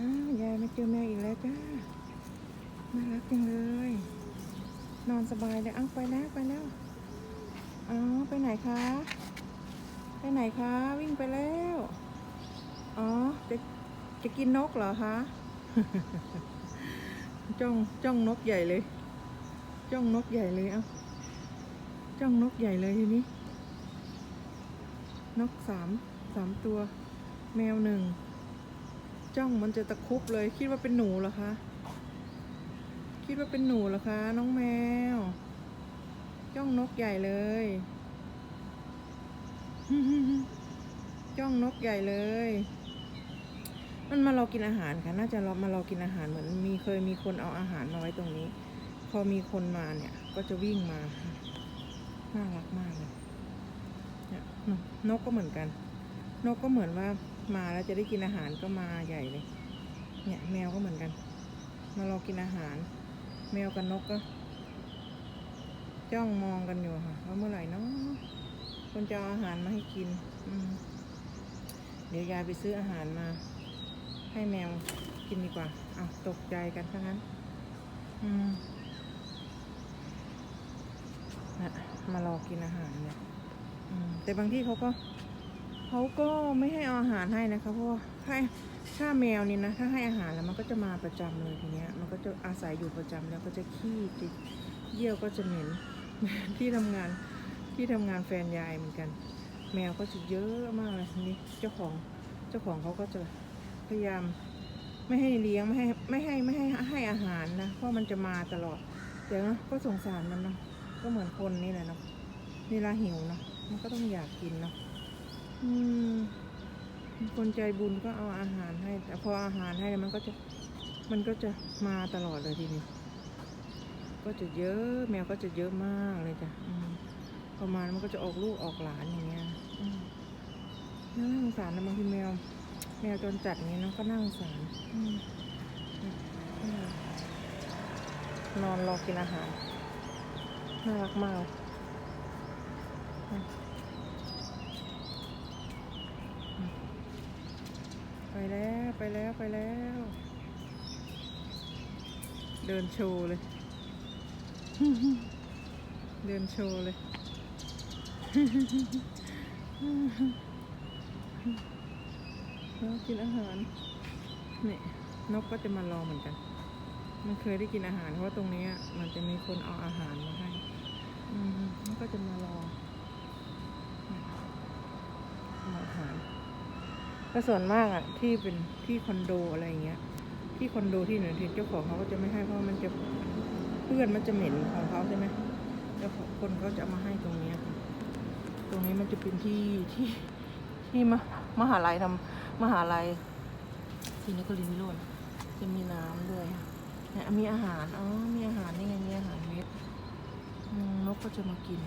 อ้าวยายมาเจอแมวอีกแล้วจ้า น่ารักจังเลย นอนสบายเลยอ้าไปแล้วไปแล้วอ้าไปไหนคะ ไปไหนคะ วิ่งไปแล้ว อ๋อ จะจะกินนกเหรอคะ จ้องจ้องนกใหญ่เลย จ้องนกใหญ่เลยเอ้า จ้องนกใหญ่เลยทีนี้ นกสามสามตัว แมวหนึ่ง จ้องมันจะตะคุบเลย คิดว่าเป็นหนูเหรอคะ คิดว่าเป็นหนูเหรอคะ น้องแมว จ้องนกใหญ่เลย จ้องนกใหญ่เลย มันมารอกินอาหารค่ะ น่าจะรอมารอกินอาหารเหมือนมีเคยมีคนเอาอาหารมาไว้ตรงนี้ พอมีคนมาเนี่ย ก็จะวิ่งมา น่ารักมากเลยนกก็เหมือนกัน นกก็เหมือนว่า มาแล้วจะได้กินอาหารก็มาใหญ่เลย เนี่ยแมวก็เหมือนกัน มารอกินอาหาร แมวกับนกก็ จ้องมองกันอยู่ค่ะว่าเมื่อไหร่เนาะคนจะเอาอาหารมาให้กิน อืเดี๋ยวยายไปซื้ออาหารมา ให้แมวกินดีกว่าอ้าวตกใจกันทั้งนั้น อืมนะมารอกินอาหารเนี่ยแต่บางที่เขาก็ เขาก็ไม่ให้อาหารให้นะคะเพราะว่าถ้าถ้าแมวนี่นะถ้าให้อาหารแล้วมันก็จะมาประจำเลยทีเนี้ยมันก็จะอาศัยอยู่ประจำแล้วก็จะขี้จิเยี่ยวก็จะเหม็นที่ทำงานที่ทำงานแฟนยายเหมือนกัน แมวก็จะเยอะมากเลยทีนี้เจ้าของเจ้าของเขาก็จะพยายามไม่ให้เลี้ยงไม่ให้ไม่ให้ไม่ให้ให้อาหารนะเพราะมันจะมาตลอดแต่เนะก็สงสารมันเนาะก็เหมือนคนนี่แหละเนาะเวลาหิวเนาะมันก็ต้องอยากกินเนาะ คนใจบุญก็เอาอาหารให้ แต่พออาหารให้แล้วมันก็จะมันก็จะมาตลอดเลยทีนี้ ก็จะเยอะแมวก็จะเยอะมากเลยจ้ะอืมประมาณมันก็จะออกลูกออกหลานอย่างเงี้ยอืมน่าสงสารนะบางทีแมว แมวจนจัดอย่างเงี้ยเนาะก็น่าสงสารนอนรอกินอาหารน่ารักมากเลยอืม ไปแล้ว ไปแล้วไปแล้ว เดินโชว์เลย เดินโชว์เลยแล้วกินอาหารนี่นกก็จะมารอเหมือนกัน มันเคยได้กินอาหาร เพราะว่าตรงนี้มันจะมีคนเอาอาหารมาให้อืมนก็จะมารออาหาร ก็ส่วนมากอะที่เป็นที่คอนโดอะไรเงี้ย ที่คอนโดที่หนึ่งที่เจ้าของเขาก็จะไม่ให้เพราะมันจะเพื่อนมันจะเหม็นของเขาใช่ไหมแล้วคนเขาจะมาให้ตรงนี้ค่ะตรงนี้มันจะเป็นที่ที่ที่มมหาลัยทำมหาลัยที่นครินทร์วิโรจน์จะมีน้ำด้วยค่ะเนี่ยมีอาหารอ๋อมีอาหารนี่ไงมีอาหารเม็ดนกก็จะมากิน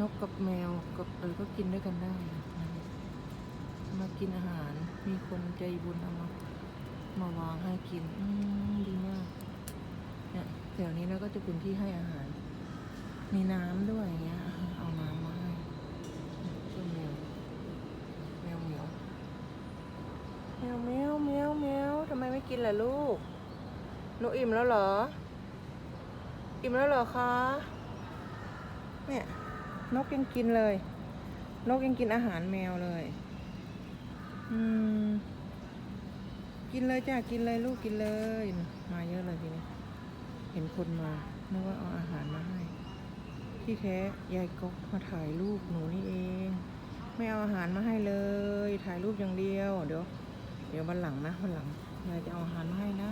นกกับแมวกับเออก็กินด้วยกันได้ มากินอาหาร มีคนใจบุญเอามามาวางให้กิน อืมดีมากเนี่ยแถวนี้แล้วก็จะเป็นที่ให้อาหาร มีน้ำด้วยเงี้ย เอาน้ำมาให้เจ้าแมวแมวเหมียวแมวแมวแมวแมวทำไมไม่กินล่ะลูกหนูอิ่มแล้วเหรอ อิ่มแล้วเหรอคะ เนี่ย นกยังกินเลย นกยังกินอาหารแมวเลย อืม กินเลยจ้ากินเลยลูกกินเลย มาเยอะเลยทีนี้เห็นคนมานึกว่าเอาอาหารมาให้ที่แท้ยายก๊กมาถ่ายรูปหนูนี่เอง ไม่เอาอาหารมาให้เลย ถ่ายรูปอย่างเดียว เดี๋ยว เดี๋ยววันหลังนะวันหลังยายจะเอาอาหารมาให้นะ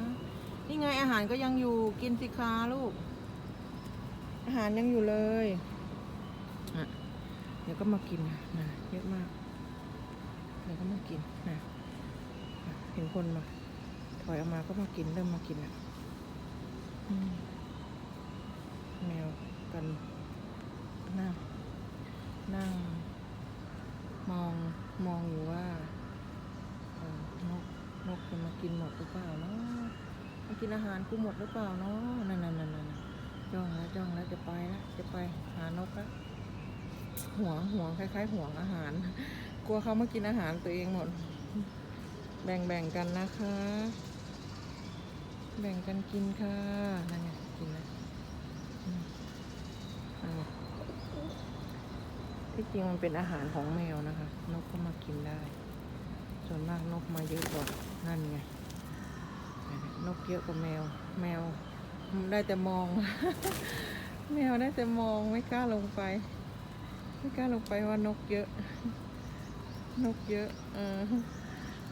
นี่ไงอาหารก็ยังอยู่กินสิคะลูก อาหารยังอยู่เลยอะเดี๋ยวก็มากินนะเยอะมาก เดี๋ยก็มากินนะอะเห็นคนมาถอยออกมาก็มากินเริ่มมากินอืมแมวกันนั่งนั่ง มองมองอยู่ว่านกนกจะมากินหมดหรือเปล่าเนาะมากินอาหารกูหมดหรือเปล่าเนาะนั่นนั่นนั่นนั่นจ้องแล้วจ้องแล้วจะไปแล้วจะไปหานกล้วห่วงห่วงคล้ายๆห่วงอาหาร ลัวเขามากินอาหารตัวเองหมด แบ่งแบ่งๆกันนะคะ แบ่งกันกินค่ะนั่นไงกินแล้วอืมเอาที่จริงมันเป็นอาหารของแมวนะคะ นกก็มากินได้ ส่วนมากนกมาเยอะกว่านั่นไงนกเยอะกว่าแมว แมวได้แต่มอง แมวได้แต่มองไม่กล้าลงไป ไม่กล้าลงไปว่านกเยอะ นกเยอะเออ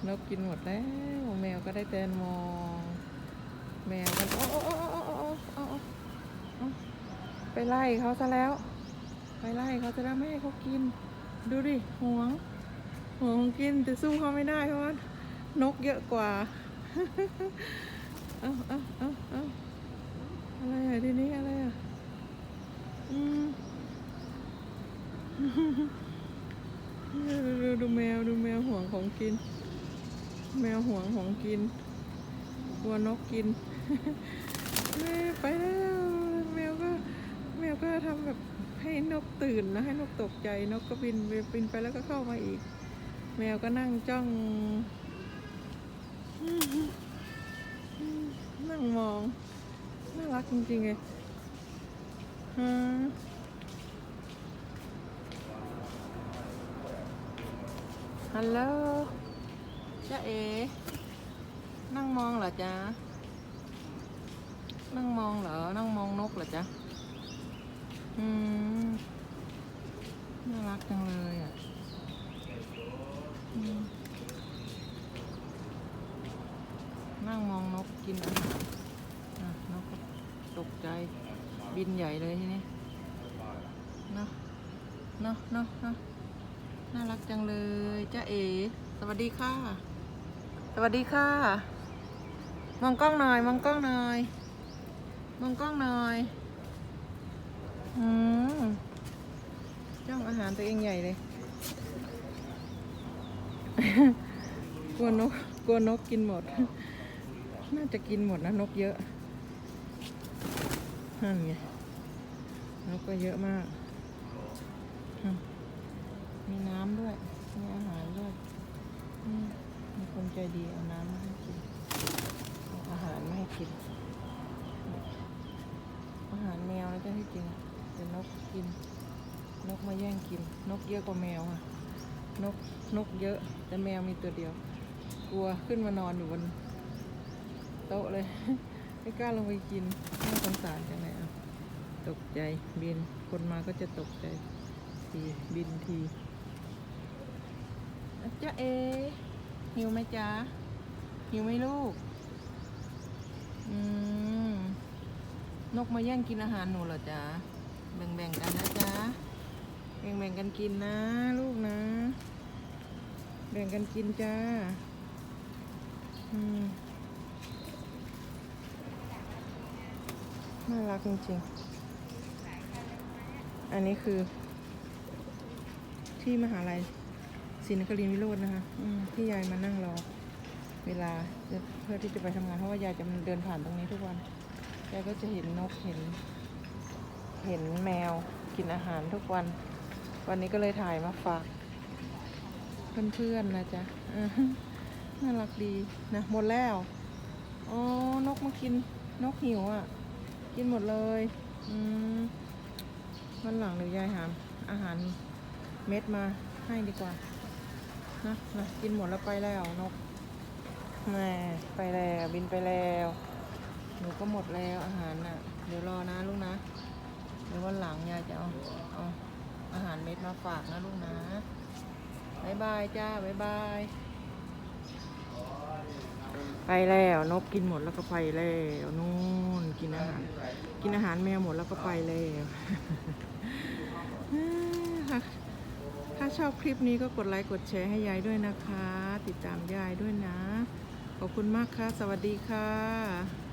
นกกินหมดแล้ว แมวก็ได้แต่มอง แมวกันโอ้โอ้โอ้โอ้โอ้โอ้ไปไล่เขาซะแล้ว ไปไล่เขาซะแล้วไม่ให้เขากิน ดูดิห่วงห่วงกินแต่สู้เขาไม่ได้เพราะว่านกเยอะกว่าเอาเอาเอาเอาอะไรอะทีนี้อะไรอะอืม ดูดูแมวดูแมวห่วงของกิน แมวห่วงของกินกลัวนกกินไปแล้วแมวก็แมวก็ทำแบบให้นกตื่นนะให้นกตกใจนกก็บินไปบินไปแล้วก็เข้ามาอีก แมวก็นั่งจ้อง นั่งมอง น่ารักจริงๆเลยฮะ ฮัลโหลจ้าเอ นั่งมองเหรอจ๊ะ นั่งมองเหรอ นั่งมองนกเหรอจ๊ะ อืม น่ารักจังเลยอะนั่งมองนกกินอาหารอะนกก็ตกใจบินใหญ่เลยทีนี้เนาะเนาะเนาะเนาะ น่ารักจังเลยจ้าเอ๋สวัสดีค่ะ สวัสดีค่ะ มองกล้องหน่อย มองกล้องหน่อย มองกล้องหน่อย อืมจ้องอาหารตัวเองใหญ่เลย กลัวนก กลัวนกกินหมด น่าจะกินหมดนะนกเยอะนั่นไงนกก็เยอะมาก มีน้ำด้วย มีอาหารด้วยมมีคนใจดีเอาน้ำมาให้กินเอาอาหารมาให้กิน อาหารแมวนะจ๊ะที่จริงแต่นกกิน นกมาแย่งกิน นกเยอะกว่าแมวค่ะ นกนกเยอะ แต่แมวมีตัวเดียว กลัวขึ้นมานอนอยู่บนโต๊ะเลย ไม่กล้าลงไปกินน่าสงสารจังเลยอะ ตกใจบิน คนมาก็จะตกใจทีบินที จ๊ะเอหิวไหมจ๊ะหิวไหมลูก อืม นกมาแย่งกินอาหารหนูเหรอจ๊ะ แบ่งๆกันนะจ๊ะ แบ่งๆกันกินนะ ลูกนะ แบ่งกันกินจ้า อืม น่ารักจริงๆ อันนี้คือที่มหาลัย ศรีนครินวิโรจน์นะคะที่ยายมานั่งรอ เวลาเพื่อที่จะไปทำงานเพราะว่ายายจะเดินผ่านตรงนี้ทุกวันยายก็จะเห็นนกเห็น เห็นแมวกินอาหารทุกวัน วันนี้ก็เลยถ่ายมาฝาก เพื่อนๆนะจ๊ะน่ารักดีนะหมดแล้วอ๋อนกมากินนกหิวอะ กินหมดเลยอืมวันหลังเดี๋ยวยายหาอาหารเม็ดมาให้ดีกว่า นะนะกินหมดแล้วไปแล้วนกแม่ไปแล้วบินไปแล้ว หนูก็หมดแล้วอาหารน่ะ เดี๋ยวรอนะลูกนะ เดี๋ยววันหลังยายจะเอาเอาอาหารเม็ดมาฝากนะลูกนะบายบายจ้าบายบายไปแล้วนกกินหมดแล้วก็ไปแล้วนู่นกินอาหาร กินอาหารแมวหมดแล้วก็ไปแล้ว ชอบคลิปนี้ก็กดไลค์กดแชร์ให้ยายด้วยนะคะ ติดตามยายด้วยนะ ขอบคุณมากค่ะ สวัสดีค่ะ